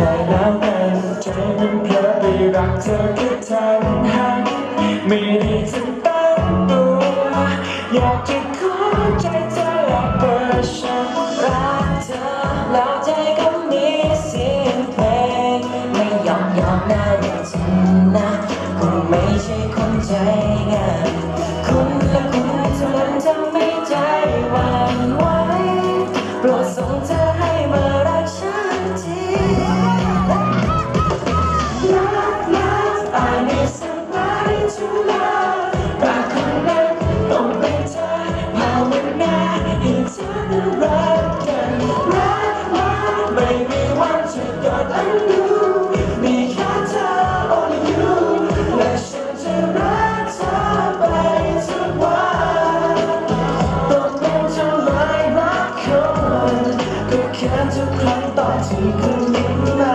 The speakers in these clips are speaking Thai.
แต่แล้วแต่ใจมันเพีอไปรักเธอแค่ทันหันไม่ได้จะตั้งตัว อยากจะขอใจเธอและเปิดฉันรักเธอแล้วใจก็มีเสียงเพลงไม่ยอมยอมได้จริงนะคงไม่ใช่คนใจง่ายคุณและคุณเท่านั้นทำให้ใจหวั่นไหวโปรด ทุกครั้งตอนที่คุณยิ้มมา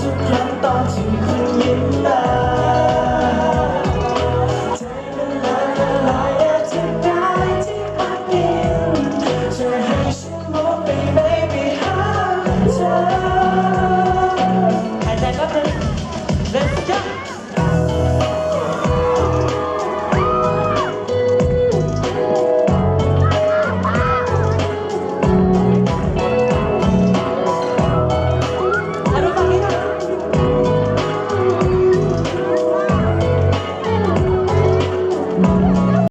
ทุกครั้งตอนที่คุยิ้มมาใจมันละลายแอบจะได้ที่ปากยิ้มช่วยให้ฉันมองไป